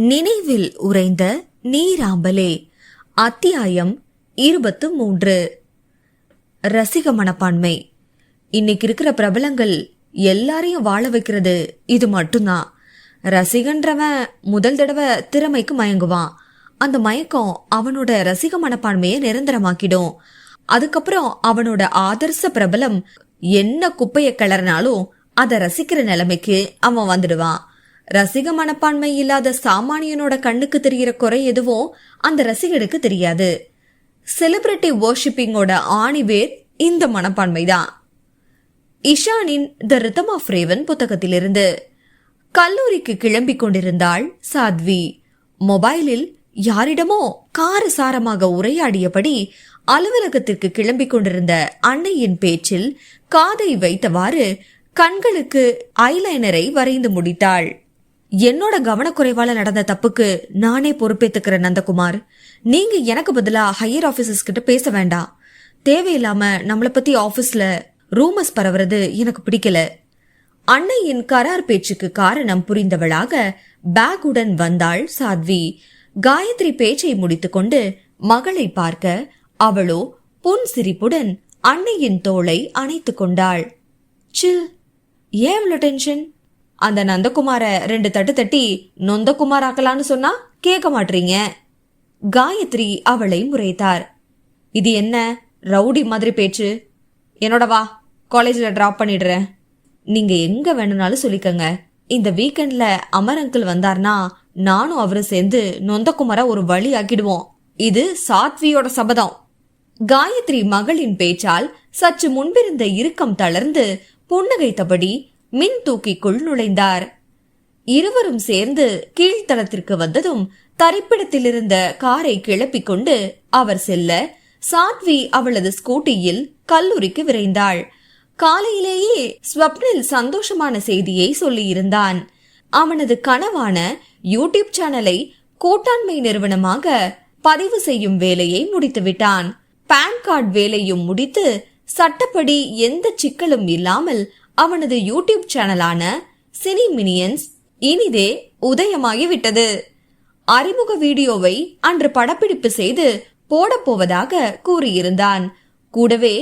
நினைவில் உறைந்த நீராம்பலே. அத்தியாயம் இருபத்து மூன்று. ரசிக மனப்பான்மை. இன்னைக்கு இருக்கிற பிரபலங்கள் எல்லாரையும் வாழ வைக்கிறது இது மட்டும்தான். ரசிகன்றவன் முதல் தடவை திறமைக்கு மயங்குவான். அந்த மயக்கம் அவனோட ரசிக மனப்பான்மையை நிரந்தரமாக்கிடும். அதுக்கப்புறம் அவனோட ஆதர்ச பிரபலம் என்ன குப்பைய கிளறினாலும் அதை ரசிக்கிற நிலைமைக்கு அவன் வந்துடுவான். ரசிக மனப்பான்மை இல்லாத சாமானியனோட கண்ணுக்கு தெரிகிற குறை எதுவும் அந்த ரசிகனுக்கு தெரியாது. செலிபிரிட்டி வர்ஷிப்பிங்கோட ஆணிவேர் இந்த மனப்பான்மை தான் இஷானின் த ரிதம் ஆஃப் ரேவன் புத்தகத்திலிருந்து. கல்லூரிக்கு கிளம்பிக் கொண்டிருந்தாள் சாத்வி. மொபைலில் யாரிடமோ காரசாரமாக உரையாடியபடி அலுவலகத்திற்கு கிளம்பிக் கொண்டிருந்த அன்னையின் பேச்சில் காதை வைத்தவாறு கண்களுக்கு ஐலைனரை வரைந்து முடித்தாள். என்னோட கவனக்குறைவால நடந்த தப்புக்கு நானே பொறுப்பேத்துக்கிறேன் நந்தகுமார் நீங்க எனக்கு பதிலா ஹையர் ஆபீசர்ஸ் கிட்ட பேச வேண்டாம். தேவையில்லாம நம்மளை பத்தி ஆபீஸ்ல ரூமர்ஸ் பரவுறது எனக்கு பிடிக்கல. அன்னையின் கரார் பேச்சுக்கு காரணம் புரிந்தவளாக பேக்குடன் வந்தாள் சாத்வி. காயத்ரி பேச்சை முடித்துக்கொண்டு மகளை பார்க்க அவளோ புன் சிரிப்புடன் அன்னையின் தோளை அணைத்துக் கொண்டாள். சில் ஏன் இவ்வளோ டென்ஷன் அந்த நந்தகுமார ரெண்டு தட்டு தட்டி நொந்தகுமார் ஆக்கலான்னு சொன்னா கேட்க மாட்டீங்க காயத்ரி அவளை முறைத்தார். இது என்ன? ரவுடி மாதிரி பேச்சு. என்னோட வா காலேஜில் ட்ராப் பண்ணிடுறேன். நீங்க எங்க வேணும்னாலும் சொல்லிக்கங்க. இந்த வீக்கெண்ட்ல அமர் அங்கிள் வந்தார்னா நானும் அவரும் சேர்ந்து நொந்தகுமார ஒரு வழி ஆக்கிடுவோம். இது சாத்வியோட சபதம். காயத்ரி மகளின் பேச்சால் சற்று முன்பிருந்த இறுக்கம் தளர்ந்து புன்னகைத்தபடி மின் தூக்கிக்குள் நுழைந்தார். இருவரும் சேர்ந்து கீழ்த்தளத்திற்கு வந்ததும் தரிப்பிடத்தில் இருந்த காரை கிளப்பிக் கொண்டு அவர் செல்ல சாத்வி அவளது ஸ்கூட்டியில் கல்லூரிக்கு விரைந்தாள். காலையிலேயே ஸ்வப்னில் சந்தோஷமான செய்தியை சொல்லியிருந்தான். அவனது கனவான யூடியூப் சேனலை கூட்டாண்மை நிறுவனமாக பதிவு செய்யும் வேலையை முடித்துவிட்டான். பான் கார்டு வேலையும் முடித்து சட்டப்படி எந்த சிக்கலும் இல்லாமல் அவனது யூடியூப் சேனலான சினி மினியன்ஸ் இனிதே உதயமாகிவிட்டது. அறிமுக வீடியோவை அன்று படப்பிடிப்பு செய்து போடப் போவதாக கூறியிருந்தான். கூடவே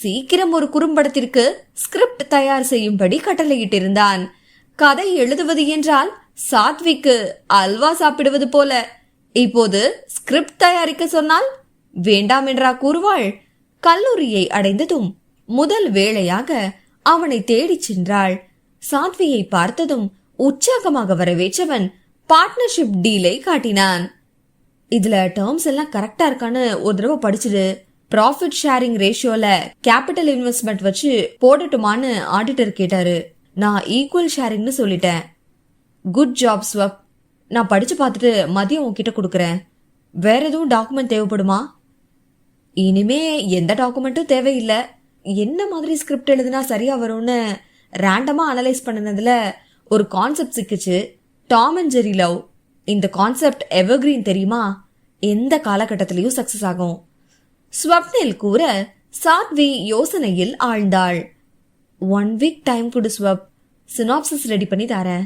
சீக்கிரம் ஒரு குறும்படத்திற்கு ஸ்கிரிப்ட் தயார் செய்யும்படி கட்டளையிட்டிருந்தான். கதை எழுதுவது என்றால் சாத்விக்கு அல்வா சாப்பிடுவது போல. இப்போது ஸ்கிரிப்ட் தயாரிக்க சொன்னால் வேண்டாம் என்றா கூறுவாள். கல்லூரியை அடைந்ததும் முதல் வேளையாக அவனை தேடிச் சென்றாள். சாத்வியை பார்த்ததும் உற்சாகமாக வரவேற்றவன் பார்ட்னர்ஷிப் டீலை காட்டினான். இதுல டேர்ம்ஸ் எல்லாம் கரெக்டா இருக்கான்னு ஒரு தடவை படிச்சுடு. ப்ராஃபிட் ஷேரிங் ரேஷியோல கேபிட்டல் இன்வெஸ்ட்மெண்ட் வச்சு போடட்டுமான்னு ஆடிட்டர் கேட்டாரு. நான் ஈக்குவல் ஷேரிங்னு சொல்லிட்டேன். குட் ஜாப் ஸ்வப் நான் படிச்சு பார்த்துட்டு மதியம் உன்கிட்ட கொடுக்குறேன். வேற எதுவும் டாக்குமெண்ட் தேவைப்படுமா? இனிமே எந்த டாக்குமெண்ட்டும் தேவையில்லை. என்ன மாதிரி ஸ்கிரிப்ட் எழுதுனா சரியா வரும்னு ரேண்டமாக அனலைஸ் பண்ணினதுல ஒரு கான்செப்ட் சிக்கிச்சு. டாம் அண்ட் ஜெரி லவ் இந்த கான்செப்ட் எவர்கிரீன் தெரியுமா? எந்த காலகட்டத்திலையும் சக்சஸ் ஆகும். ஸ்வப்னில் கூற சாத்வி யோசனையில் ஆழ்ந்தாள். ஒன் வீக் டைம் கொடு ஸ்வப். சினாப்சிஸ் ரெடி பண்ணி தரேன்.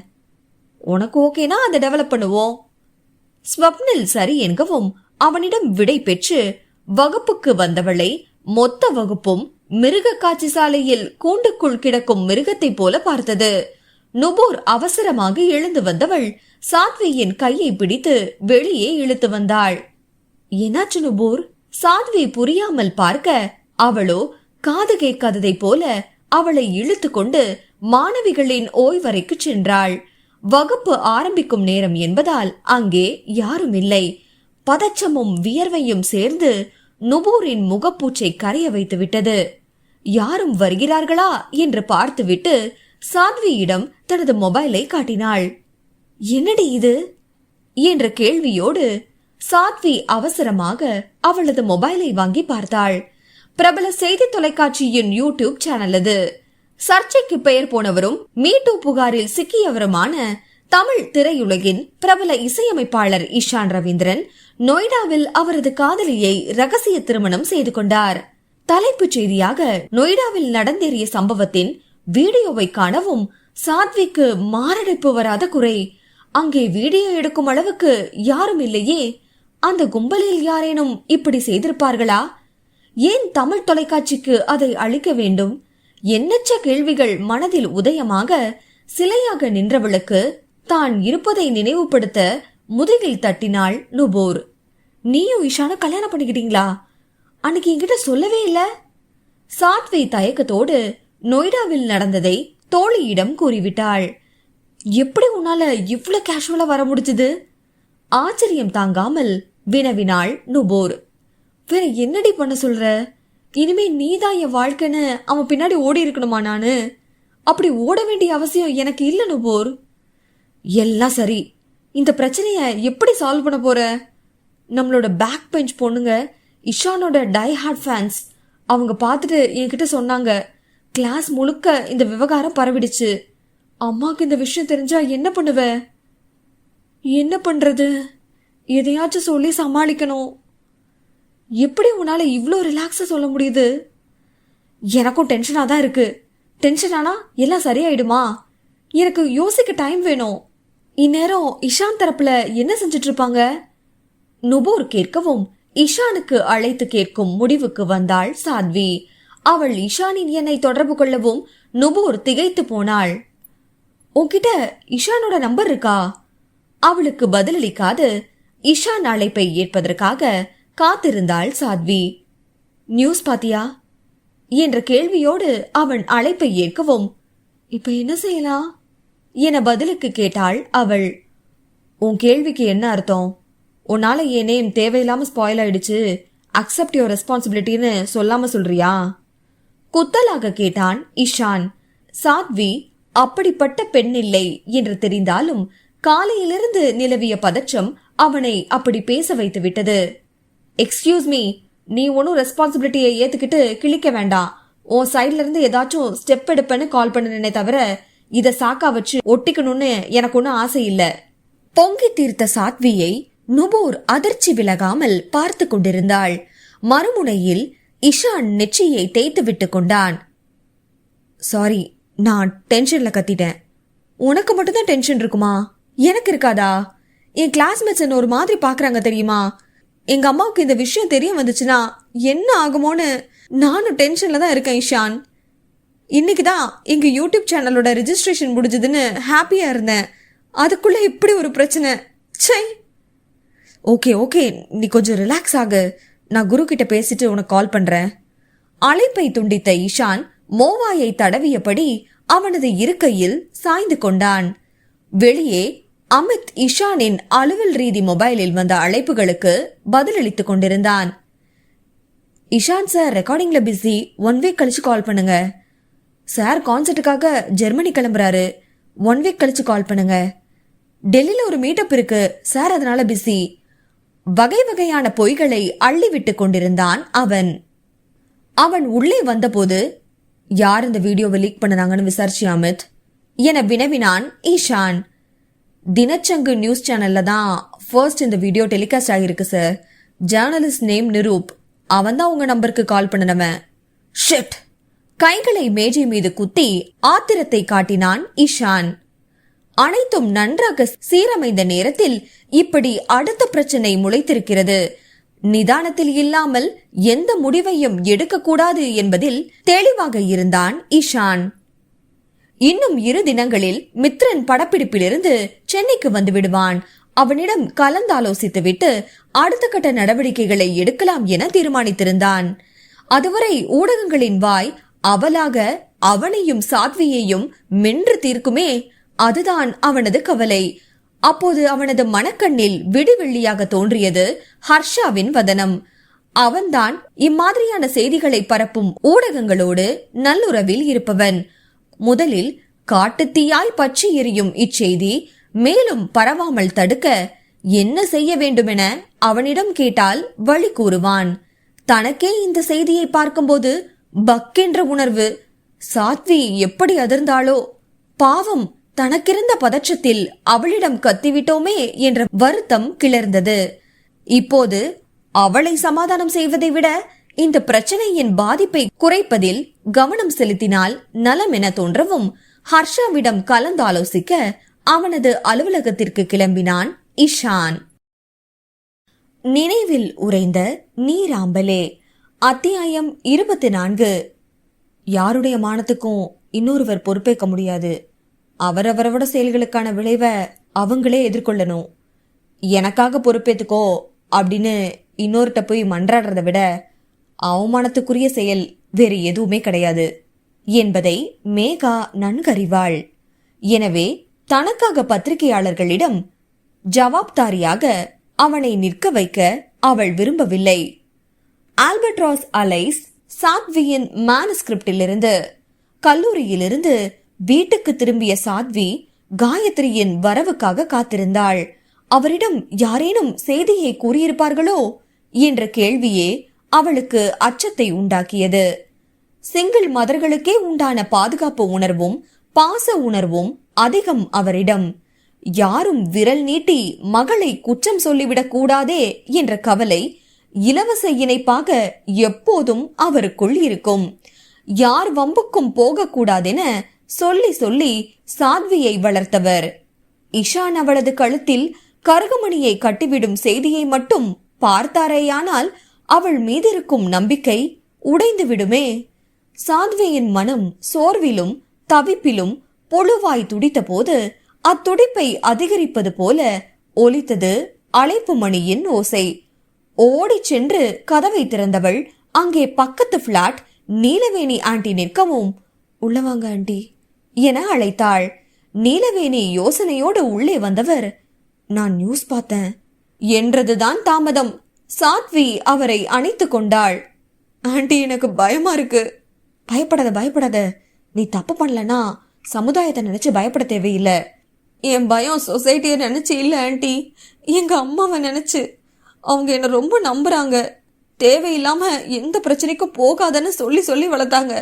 உனக்கு ஓகேனா அதை டெவலப் பண்ணுவோம். ஸ்வப்னில் சரி என்கவும் அவனிடம் விடை பெற்று வகுப்புக்கு வந்தவளை மொத்த வகுப்பும் மிருக காட்சி சாலையில் கூண்டுக்குள் கிடக்கும் மிருகத்தைப் போல பார்த்தது. நுபூர் அவசரமாக எழுந்து வந்தவள் சாத்வியின் கையை பிடித்து வெளியே இழுத்து வந்தாள். என்னாச்சு நுபூர்? சாத்வி புரியாமல் பார்க்க அவளோ காது கேட்காததை போல அவளை இழுத்து கொண்டு மாணவிகளின் ஓய்வறைக்கு சென்றாள். வகுப்பு ஆரம்பிக்கும் நேரம் என்பதால் அங்கே யாரும் இல்லை. பதச்சமும் வியர்வையும் சேர்ந்து நுபூரின் முகப்பூச்சை கரைய வைத்து விட்டது யாரும் வருகிறார்களா? என்று பார்த்துவிட்டு சாத்வியிடம் தனது மொபைலை காட்டினாள். என்னடி இது? என்ற கேள்வியோடு சாத்வி அவசரமாக அவளது மொபைலை வாங்கி பார்த்தாள். பிரபல செய்தி தொலைக்காட்சியின் யூடியூப் சேனல் அது. சர்ச்சைக்கு பெயர் போனவரும் மீட்டு புகாரில் சிக்கியவருமான தமிழ் திரையுலகின் பிரபல இசையமைப்பாளர் இஷான் ரவீந்திரன் நொய்டாவில் அவரது காதலியை ரகசிய திருமணம் செய்து கொண்டார். தலைப்புச் செய்தியாக நொய்டாவில் நடந்தேறிய சம்பவத்தின் வீடியோவை காணவும் சாத்விக்கு மாரடைப்பு வராத குறை. அங்கே வீடியோ எடுக்கும் அளவுக்கு யாரும் இல்லையே அந்த கும்பலில் யாரேனும் இப்படி செய்திருப்பார்களா? ஏன் தமிழ் தொலைக்காட்சிக்கு அதை அளிக்க வேண்டும்? எண்ணற்ற கேள்விகள் மனதில் உதயமாக சிலையாக நின்றவளுக்கு தான் இருப்பதை நினைவுபடுத்த முதுகில் தட்டினாள் நுபோர். நீயும் இஷானு கல்யாணம் பண்ணிக்கிட்டீங்களா? அன்னைக்கு என்கிட்ட சொல்லவே இல்ல. சாத்வி தயக்கத்தோடு நொய்டாவில் நடந்ததை தோழியிடம் கூறிவிட்டாள். எப்படி உன்னால இவ்வளோ கேஷுவலா வர முடிஞ்சது? ஆச்சரியம் தாங்காமல் வினவினாள் நுபோர். வேற என்னடி பண்ண சொல்ற? இனிமே நீதான் என் வாழ்க்கைன்னு அவன் பின்னாடி ஓடி இருக்கணுமா நானு? அப்படி ஓட வேண்டிய அவசியம் எனக்கு இல்லை நுபோர். எல்லாம் சரி. இந்த பிரச்சனையை எப்படி சால்வ் பண்ண போற? நம்மளோட பேக் பெஞ்ச் பொண்ணுங்க இஷானோட டை ஹார்ட் ஃபேன்ஸ் அவங்க பார்த்துட்டு என்கிட்ட சொன்னாங்க கிளாஸ் முழுக்க இந்த விவகாரம் பரவிடுச்சு. அம்மாவுக்கு இந்த விஷயம் தெரிஞ்சா என்ன பண்ணுவ? என்ன பண்றது? எதையாச்சும் சொல்லி சமாளிக்கணும். எப்படி உன்னால இவ்வளோ ரிலாக்ஸா சொல்ல முடியுது? எனக்கும் டென்ஷனாக தான் இருக்கு. டென்ஷன் ஆனா எல்லாம் சரியாயிடுமா? எனக்கு யோசிக்க டைம் வேணும். இந்நேரம் இஷான் தரப்புல என்ன செஞ்சிட்டு இருப்பாங்க நுபோர் கேட்கவும் இஷானுக்கு அழைத்து கேட்கும் முடிவுக்கு வந்தாள் சாத்வி. அவள் இஷானின் என்னை தொடர்பு கொள்ளவும் நுபோர் திகைத்து போனாள். உன்கிட்ட இஷானோட நம்பர் இருக்கா? அவளுக்கு பதிலளிக்காது இஷான் அழைப்பை ஏற்பதற்காக காத்திருந்தாள் சாத்வி. நியூஸ் பாத்தியா? என்ற கேள்வியோடு அவன் அழைப்பை ஏற்கவும் இப்ப என்ன செய்யலாம்? என பதிலுக்கு கேட்டாள் அவள். உன் கேள்விக்கு என்ன அர்த்தம்? உன்னால என் நேம் தேவையில்லாம ஸ்பாயில் ஆயிடுச்சு? அக்செப்ட் யுவர் ரெஸ்பான்சிபிலிட்டின்னு சொல்லாம சொல்றியா? குத்தலாக கேட்டான் இஷான். சாத்வி அப்படிப்பட்ட பெண் இல்லை என்று தெரிந்தாலும் காலையிலிருந்து நிலவிய பதற்றம் அவனை அப்படி பேச வைத்து விட்டது. எக்ஸ்கியூஸ் மீ நீ ஒன்றும் ரெஸ்பான்சிபிலிட்டியை ஏத்துக்கிட்டு கிழிக்க வேண்டாம். உன் சைட்ல இருந்து ஏதாச்சும் ஸ்டெப் எடுப்பேன்னு கால் பண்ணினே தவிர இத சாக்கா வச்சு ஒட்டிக்கணும்னு எனக்கு ஒன்றும் ஆசை இல்ல. பொங்கி தீர்த்த சாத்வியை நுபூர் அதிர்ச்சி விலகாமல் பார்த்து கொண்டிருந்தாள். மறுமுனையில் இஷான் நெற்றியை தேய்த்து விட்டு கொண்டான். சாரி நான் டென்ஷன்ல கத்திட்டேன். உனக்கு மட்டும்தான் டென்ஷன் இருக்குமா? எனக்கு இருக்காதா? என் கிளாஸ்மேட்ஸ் என்ன ஒரு மாதிரி பாக்குறாங்க தெரியுமா? எங்க அம்மாவுக்கு இந்த விஷயம் தெரிய வந்துச்சுன்னா என்ன ஆகுமோன்னு நானும் டென்ஷன்ல தான் இருக்கேன் இஷான். இன்னைக்கு தான் எங்கள் யூடியூப் சேனலோட ரிஜிஸ்ட்ரேஷன் முடிஞ்சதுன்னு ஹாப்பியாக இருந்தேன். அதுக்குள்ளே இப்படி ஒரு பிரச்சனை. சை ஓகே ஓகே. நீ கொஞ்சம் ரிலாக்ஸ் ஆகு. நான் குரு கிட்ட பேசிட்டு உனக்கு கால் பண்ணுறேன் அழைப்பை துண்டித்த ஈஷான் மோவாயை தடவியபடி அவனது இருக்கையில் சாய்ந்து கொண்டான். வெளியே அமித் இஷானின் அலுவல் ரீதி மொபைலில் வந்த அழைப்புகளுக்கு பதிலளித்துக் கொண்டிருந்தான். இஷான் சார் ரெக்கார்டிங்ல பிஸி ஒன் வீக் கழிச்சு கால் பண்ணுங்க. சார் கான்சர்ட்டுக்காக ஜெர்மனி கிளம்புறாரு. ஒன் வீக் கழிச்சு கால் பண்ணுங்க. டெல்லியில் ஒரு மீட்டப் இருக்கு. சார் அதனால பிஸி வகை வகையான பொய்களை அள்ளி விட்டு கொண்டிருந்தான் அவன். அவன் உள்ளே வந்தபோது யார் இந்த வீடியோவை லீக் பண்ணனாங்கன்னு விசாரிச்சு அமித். என வினவினான் ஈஷான். தினச்சங்கு நியூஸ் சேனல்ல தான் ஃபர்ஸ்ட் இந்த வீடியோ டெலிகாஸ்ட் ஆகிருக்கு சார் ஜேர்னலிஸ்ட் நேம் நிரூப். அவன் தான் உங்க நம்பருக்கு கால் பண்ணினவன். ஷிட் கைகளை மேஜை மீது குத்தி ஆத்திரத்தை காட்டினான் இஷான் அனைத்தும் நன்றாக சீரமைந்த நேரத்தில் இப்படி அடுத்த பிரச்சனை முளைத்திருக்கிறது. நிதானத்தில் இல்லாமல் எந்த முடிவையும் எடுக்கக்கூடாது என்பதில் தெளிவாக இருந்தான் இஷான் இன்னும் இரு தினங்களில் மித்ரன் படப்பிடிப்பிலிருந்து சென்னைக்கு வந்து விடுவான். அவனிடம் கலந்தாலோசித்துவிட்டு அடுத்த கட்ட நடவடிக்கைகளை எடுக்கலாம் என தீர்மானித்திருந்தான். அதுவரை ஊடகங்களின் வாய் அவளாக அவனையும் சாத்வியையும் மென்று தீர்க்குமே அதுதான் அவனது கவலை. அப்போது அவனது மனக்கண்ணில் விடுவெள்ளியாக தோன்றியது ஹர்ஷாவின் வதனம். அவன்தான் இம்மாதிரியான செய்திகளை பரப்பும் ஊடகங்களோடு நல்லுறவில் இருப்பவன். முதலில் காட்டுத்தீயாய் பற்றி எரியும் இச்செய்தி மேலும் பரவாமல் தடுக்க என்ன செய்ய வேண்டுமென அவனிடம் கேட்டால் வழி கூறுவான். தனக்கே இந்த செய்தியை பார்க்கும்போது பக்கென்ற உணர்வு சாத்வி எப்படி அதிர்ந்தாளோ பாவம் தனக்கிருந்த பதற்றத்தில் அவளிடம் கத்திவிட்டோமே என்ற வருத்தம் கிளர்ந்தது. இப்போது அவளை சமாதானம் செய்வதை விட இந்த பிரச்சனையின் பாதிப்பை குறைப்பதில் கவனம் செலுத்தினால் நலம் என தோன்றவும் ஹர்ஷாவிடம் கலந்தாலோசிக்க அவனது அலுவலகத்திற்கு கிளம்பினான் இஷான். நினைவில் உறைந்த நீராம்பலே. அத்தியாயம் இருபத்தி நான்கு யாருடைய மானத்துக்கும் இன்னொருவர் பொறுப்பேற்க முடியாது. அவரவரோட செயல்களுக்கான விளைவை அவங்களே எதிர்கொள்ளணும். எனக்காக பொறுப்பேத்துக்கோ அப்படின்னு இன்னொருட்ட போய் மன்றாடுறதை விட அவமானத்துக்குரிய செயல் வேறு எதுவுமே கிடையாது. என்பதை மேகா நன்கறிவாள். எனவே தனக்காக பத்திரிகையாளர்களிடம் ஜவாப்தாரியாக அவனை நிற்க வைக்க அவள் விரும்பவில்லை. ஆல்பர்ட்ராஸ் அலைஸ் சாத்வியின் மேனுஸ்கிரிப்டிலிருந்து கல்லூரியிலிருந்து வீட்டுக்கு திரும்பிய சாத்வி காயத்ரியின் வரவுக்காக காத்திருந்தாள். அவரிடம் யாரேனும் செய்தியை கூறியிருப்பார்களோ என்ற கேள்வியே அவளுக்கு அச்சத்தை உண்டாக்கியது. சிங்கிள் மதர்களுக்கே உண்டான பாதுகாப்பு உணர்வும் பாச உணர்வும் அதிகம் அவரிடம். யாரும் விரல் நீட்டி மகளை குற்றம் சொல்லிவிடக் கூடாதே என்ற கவலை இலவச இணைப்பாக எப்போதும் அவருக்குள் இருக்கும். யார் வம்புக்கும் போகக்கூடாதென சொல்லி சொல்லி சாத்வியை வளர்த்தவர். இஷான் அவளது கழுத்தில் கருகுமணியை கட்டிவிடும் செய்தியை மட்டும் பார்த்தாரேயானால் அவள் மீதிருக்கும் நம்பிக்கை உடைந்துவிடுமே. சாத்வியின் மனம் சோர்விலும் தவிப்பிலும் பொழுவாய் துடித்தபோது அத்துடிப்பை அதிகரிப்பது போல ஒலித்தது அழைப்பு மணியின் ஓசை. ஓடிச் சென்று கதவை திறந்தவள் அங்கே பக்கத்து பிளாட் நீலவேணி ஆண்டி நிற்கவும். உள்ளவாங்க ஆண்டி என அழைத்தாள். நீலவேணி யோசனையோடு உள்ளே வந்தவர் நான் நியூஸ் பார்த்தேன். என்றதுதான் தாமதம் சாத்வி அவரை அணைத்து கொண்டாள். ஆண்டி எனக்கு பயமா இருக்கு. பயப்படாத பயப்படாத. நீ தப்பு பண்ணலனா சமுதாயத்தை நினைச்சு பயப்பட தேவையில்லை. என் பயம் சொசைட்டியை நினைச்சு இல்லை ஆண்டி. எங்க அம்மாவை நினைச்சு. அவங்க என்னை ரொம்ப நம்புறாங்க. தேவையில்லாம எந்த பிரச்சனைக்கும் போகாதன்னு சொல்லி சொல்லி வளர்த்தாங்க.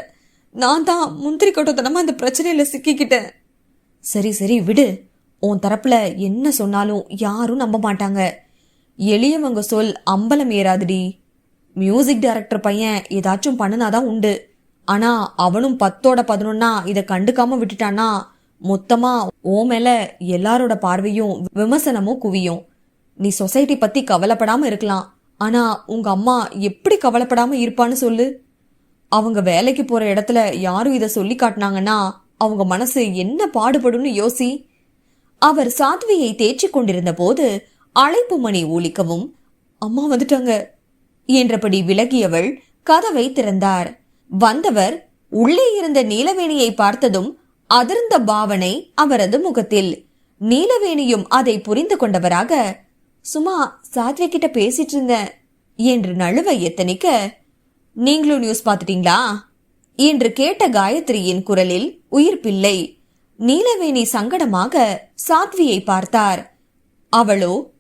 நான் தான் முந்திரி கொட்டத்தனமா இந்த பிரச்சனையில சிக்கிக்கிட்டேன். சரி சரி விடு. உன் தரப்புல என்ன சொன்னாலும் யாரும் நம்ப மாட்டாங்க. எளியவங்க சொல் அம்பலம் ஏறாதுடி. மியூசிக் டைரக்டர் பையன் ஏதாச்சும் பண்ணினாதான் உண்டு. ஆனா அவனும் பத்தோட பதினொன்னா இதை கண்டுக்காம விட்டுட்டானா மொத்தமா ஓ மேல எல்லாரோட பார்வையும் விமர்சனமும் குவியும். நீ சொசைட்டி பத்தி கவலைப்படாம இருக்கலாம். ஆனா உங்க அம்மா எப்படி கவலைப்படாம இருப்பான்னு சொல்லு. அவங்க வேலைக்கு போற இடத்துல யாரும் இத சொல்லி காட்டினாங்கன்னா அவங்க மனசு என்ன பாடுபடும்னு யோசி. அவர் சாத்வியை தேய்ச்சி கொண்டிருந்த போது அழைப்பு மணி ஒலிக்கவும் அம்மா வந்துட்டாங்க என்றபடி விலகியவள் கதவை திறந்தார். வந்தவர் உள்ளே இருந்த நீலவேணியை பார்த்ததும் அதிர்ந்த பாவனை அவரது முகத்தில். நீலவேணியும் அதை புரிந்து கொண்டவராக சும்மா சாத்வி கிட்ட பேசிட்டு இருந்தேன் என்று நழுவ எத்தனிக்க நீங்களும் நியூஸ் பார்த்துட்டீங்களா? என்று கேட்ட காயத்ரியின் குரலில் உயிர் பிள்ளை. நீலவேணி சங்கடமாக சாத்வியை பார்த்தார். அவளோ?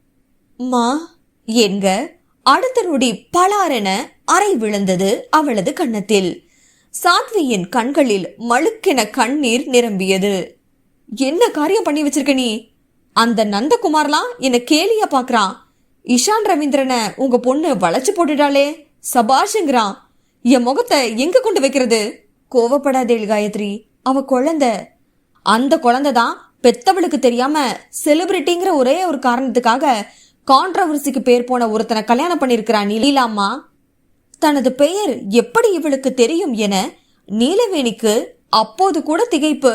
மா என்க அடுத்த நொடி பலாரென அறை விழுந்தது அவளது கன்னத்தில். சாத்வியின் கண்களில் மழுக்கென கண்ணீர் நிரம்பியது. என்ன காரியம் பண்ணி வச்சிருக்க நீ? அந்த நந்தகுமார்லாம் என்னை கேலியா பார்க்குறான் இஷான் ரவீந்திரனை உங்க பொண்ணு வளைச்சு போட்டுட்டாளே சபாஷுங்கிறான். என் முகத்தை எங்க கொண்டு வைக்கிறது? கோவப்படாதேள் காயத்ரி அவ குழந்த. அந்த குழந்தை தான் பெத்தவளுக்கு தெரியாம செலிபிரிட்டிங்கிற ஒரே ஒரு காரணத்துக்காக கான்ட்ரவர்சிக்கு பேர் போன ஒருத்தனை கல்யாணம் பண்ணிருக்கிறா லீலாம்மா. தனது பெயர் எப்படி இவளுக்கு தெரியும் என நீலவேணிக்கு அப்போது கூட திகைப்பு.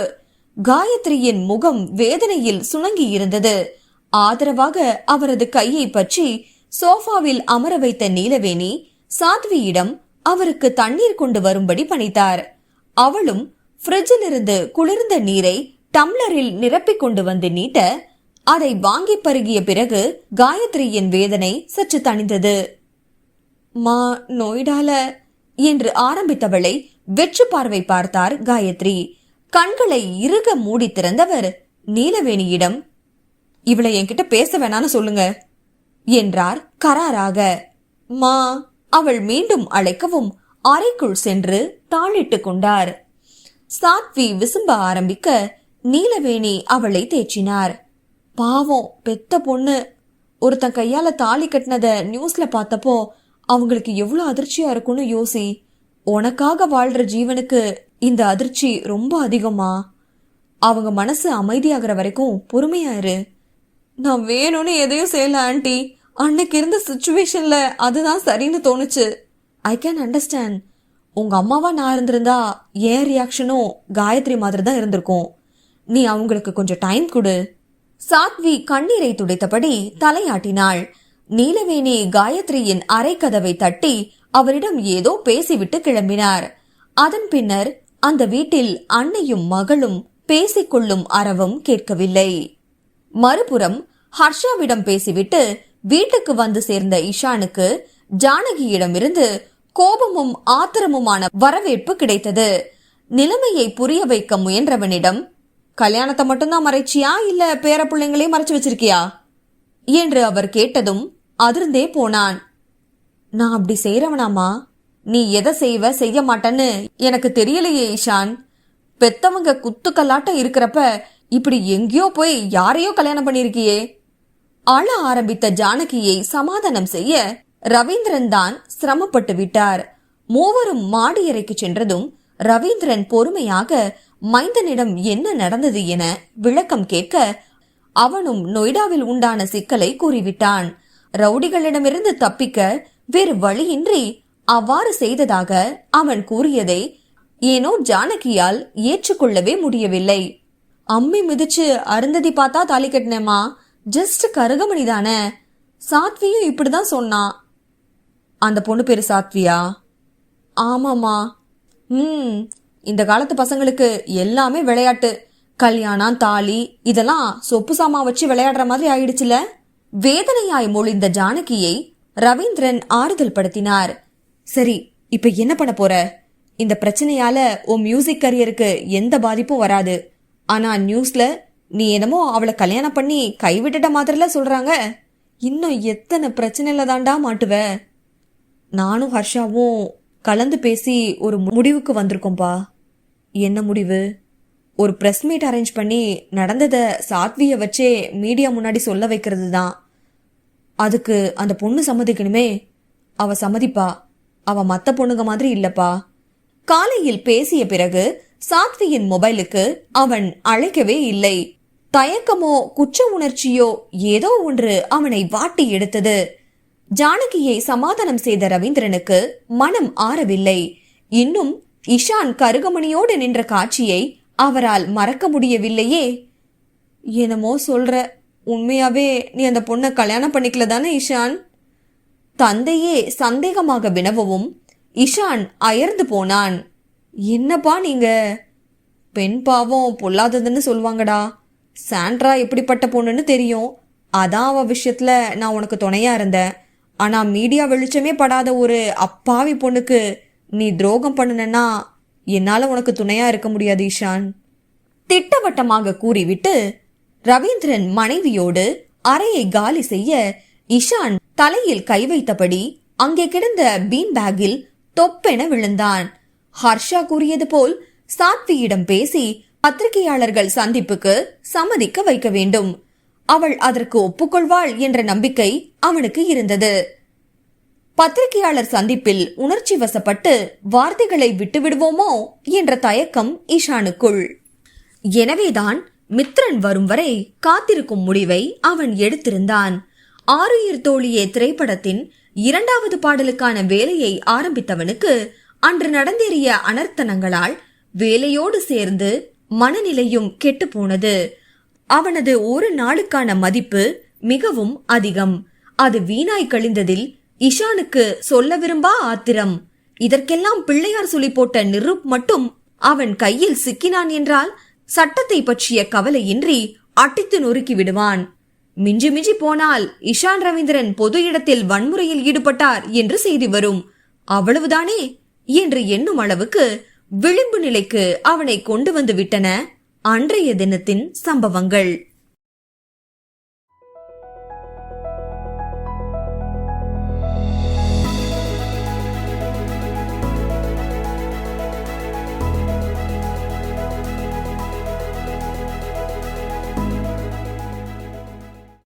காயத்ரியின் முகம் வேதனையில் சுணங்கி இருந்தது ஆதரவாக அவரது கையை பற்றி சோஃபாவில் அமர வைத்த நீலவேணி சாத்வியிடம் அவருக்கு தண்ணீர் கொண்டு வரும்படி பணித்தார். அவளும் ஃப்ரிட்ஜில் இருந்து குளிர்ந்த நீரை டம்ளரில் நிரப்பிக் கொண்டு வந்து நீட்ட அதை வாங்கி பருகிய பிறகு காயத்ரியின் வேதனை சற்று தணிந்தது. மா நோய்டால என்று ஆரம்பித்தவளை வெற்று பார்வை பார்த்தார் காயத்ரி. கண்களை இறுக மூடி திறந்தவர் நீலவேணியிடம் இவளை என்கிட்ட பேச வேணான்னு சொல்லுங்க என்றார் கராராக. மா அவள் மீண்டும் அழைக்கவும் அறைக்குள் சென்று தாளிட்டு கொண்டார். சாத்வி விசும்ப ஆரம்பிக்க நீலவேணி அவளை தேற்றினார். பாவம் பெத்த பொண்ணு. ஒருத்தன் கையால தாலி கட்டினத நியூஸ்ல பார்த்தப்போ அவங்களுக்கு எவ்வளவு அதிர்ச்சியா இருக்கும்னு யோசி. உனக்காக வாழ்ற ஜீவனுக்கு இந்த அதிர்ச்சி ரொம்ப அதிகமா? அவங்க மனசு அமைதியாகிற வரைக்கும் பொறுமையாயிரு நான் வேணும்னு எதையும் செய்யல ஆண்டி. அன்னைக்கு இருந்த சுச்சுவேஷன்ல அதுதான் சரின்னு தோணுச்சு. ஐ கேன் அண்டர்ஸ்டாண்ட் உங்க அம்மாவா நான் இருந்திருந்தா என் ரியாக்ஷனும் காயத்ரி மாதிரி தான் இருந்திருக்கும். நீ அவங்களுக்கு கொஞ்சம் டைம் கொடு. சாத்வி கண்ணீரை துடைத்தபடி தலையாட்டினாள். நீலவேணி காயத்ரியின் அரைக்கதவை தட்டி அவரிடம் ஏதோ பேசிவிட்டு கிளம்பினார். அதன் பின்னர் அந்த வீட்டில் அன்னையும் மகளும் பேசிக்கொள்ளும் அறவும் கேட்கவில்லை. மறுபுறம் ஹர்ஷாவிடம் பேசிவிட்டு வீட்டுக்கு வந்து சேர்ந்த இஷானுக்கு ஜானகியிடமிருந்து கோபமும் ஆத்திரமுமான வரவேற்பு கிடைத்தது. நிலைமையை புரிய வைக்க முயன்றவனிடம் கல்யாணத்தை மட்டும்தான் மறைச்சியா? இல்ல பேர பிள்ளைங்களையும் மறைச்சு வச்சிருக்கியா? என்று அவர் கேட்டதும் அதிர்ந்தே போனான். நான் அப்படி செய்யறவனாமா நீ எதை செய்வ செய்ய மாட்டேன்னு எனக்கு தெரியலையே ஈஷான். பெத்தவங்க குத்துக்கல்லாட்டம் இருக்கிறப்ப இப்படி எங்கேயோ போய் யாரையோ கல்யாணம் பண்ணிருக்கியே. அழ ஆரம்பித்த ஜானகியை சமாதானம் செய்ய ரவீந்திரன் தான் சிரமப்பட்டு விட்டார். மூவரும் மாடி அறைக்கு சென்றதும் ரவீந்திரன் பொறுமையாக மைந்தனிடம் என்ன நடந்தது என விளக்கம் கேட்க அவனும் நொய்டாவில் உண்டான சிக்கலை கூறிவிட்டான். ரவுடிகளிடமிருந்து தப்பிக்க வேறு வழியின்றி அவ்வாறு செய்ததாக அவன் கூறியதை ஏனோ ஜானகியால் ஏற்றுக்கொள்ளவே முடியவில்லை. அம்மி மிதிச்சு அருந்ததி பார்த்தா தாலி கட்டினேமா ஜஸ்ட் கருகமணி தானே சாத்வியும் இப்படிதான் சொன்னான் அந்த பொண்ணு பேரு சாத்வியா? ஆமாமா ம் இந்த காலத்து பசங்களுக்கு எல்லாமே விளையாட்டு. கல்யாணம் தாலி இதெல்லாம் சொப்பு சாமா வச்சு விளையாடுற மாதிரி ஆயிடுச்சுல. வேதனையாய் மொழிந்த ஜானகியை ரவீந்திரன் ஆறுதல் படுத்தினார் சரி இப்ப என்ன பண்ண போற? இந்த பிரச்சனையால உன் மியூசிக் கரியருக்கு எந்த பாதிப்பும் வராது. ஆனா நியூஸ்ல நீ என்னமோ அவளை கல்யாணம் பண்ணி கைவிட்டுட்ட மாதிரில சொல்றாங்க. இன்னும் எத்தனை பிரச்சனையில தாண்டா மாட்டுவ? நானும் ஹர்ஷாவும் கலந்து பேசி ஒரு முடிவுக்கு வந்திருக்கோம்பா. என்ன முடிவு? ஒரு ப்ரெஸ் மீட் அரேஞ்ச் பண்ணி நடந்ததை சாத்வியை வச்சே மீடியா முன்னாடி சொல்ல வைக்கிறது தான் அதுக்கு அந்த பொண்ணு சம்மதிக்கணுமே? அவ சம்மதிப்பா. அவ மத்த பொண்ணுங்க மாதிரி இல்லப்பா. காலையில் பேசிய பிறகு சாத்வியின் மொபைலுக்கு அவன் அழைக்கவே இல்லை. தயக்கமோ குற்ற உணர்ச்சியோ ஏதோ ஒன்று அவனை வாட்டி எடுத்தது. ஜானகியை சமாதானம் செய்த ரவீந்திரனுக்கு மனம் ஆறவில்லை. இன்னும் இஷான் கருகமணியோடு நின்ற காட்சியை அவரால் மறக்க முடியவில்லையே. என்னமோ சொல்ற உண்மையாவே நீ அந்த பொண்ணை கல்யாணம் பண்ணிக்கல தானே இஷான்? தந்தையே சந்தேகமாக வினவவும் இஷான் அயர்ந்து போனான். என்னப்பா நீங்க? பெண் பாவம் பொல்லாததுன்னு சொல்லுவாங்கடா. சாண்ட்ரா எப்படிப்பட்ட பொண்ணுன்னு தெரியும். அதான் அவ விஷயத்துல நான் உனக்கு துணையா இருந்தேன். ஆனா மீடியா வெளிச்சமே படாத ஒரு அப்பாவி பொண்ணுக்கு நீ துரோகம் பண்ணுனா என்னால உனக்கு துணையா இருக்க முடியாது ஈஷான் திட்டவட்டமாக கூறிவிட்டு ரவீந்திரன் மனைவியோடு அறையை காலி செய்ய இஷான் தலையில் கை வைத்தபடி அங்கே கிடந்த பீன் பேக்கில் தொப்பென விழுந்தான். ஹர்ஷா கூறியது போல் சாத்வியிடம் பேசி பத்திரிகையாளர்கள் சந்திப்புக்கு சம்மதிக்க வைக்க வேண்டும். அவள் அதற்கு ஒப்புக்கொள்வாள் என்ற நம்பிக்கை அவனுக்கு இருந்தது. பத்திரிகையாளர் சந்திப்பில் உணர்ச்சி வசப்பட்டு வார்த்தைகளை விட்டுவிடுவோமோ என்ற தயக்கம் ஈஷானுக்குள் எனவேதான் மித்ரன் வரும் வரை காத்திருக்கும் முடிவை அவன் எடுத்திருந்தான். ஆறுயிர் தோழியே திரைப்படத்தின் இரண்டாவது பாடலுக்கான வேலையை ஆரம்பித்தவனுக்கு அன்று நடந்தேறிய அனர்த்தனங்களால் வேலையோடு சேர்ந்து மனநிலையும் கெட்டுப்போனது. அவனது ஒரு நாளுக்கான மதிப்பு மிகவும் அதிகம். அது வீணாய் கழிந்ததில் இஷானுக்கு சொல்ல விரும்பா ஆத்திரம். இதற்கெல்லாம் பிள்ளையார் சொல்லி போட்ட நிருப் மட்டும் அவன் கையில் சிக்கினான் என்றால் சட்டத்தை பற்றிய கவலையின்றி அட்டித்து நொறுக்கி விடுவான். மிஞ்சி மிஞ்சி போனால் இஷான் ரவீந்திரன் பொது இடத்தில் வன்முறையில் ஈடுபட்டார் என்று செய்தி வரும். அவ்வளவுதானே? என்று எண்ணும் அளவுக்கு விளிம்பு நிலைக்கு அவனை கொண்டு வந்து விட்டன அன்றைய தினத்தின் சம்பவங்கள்.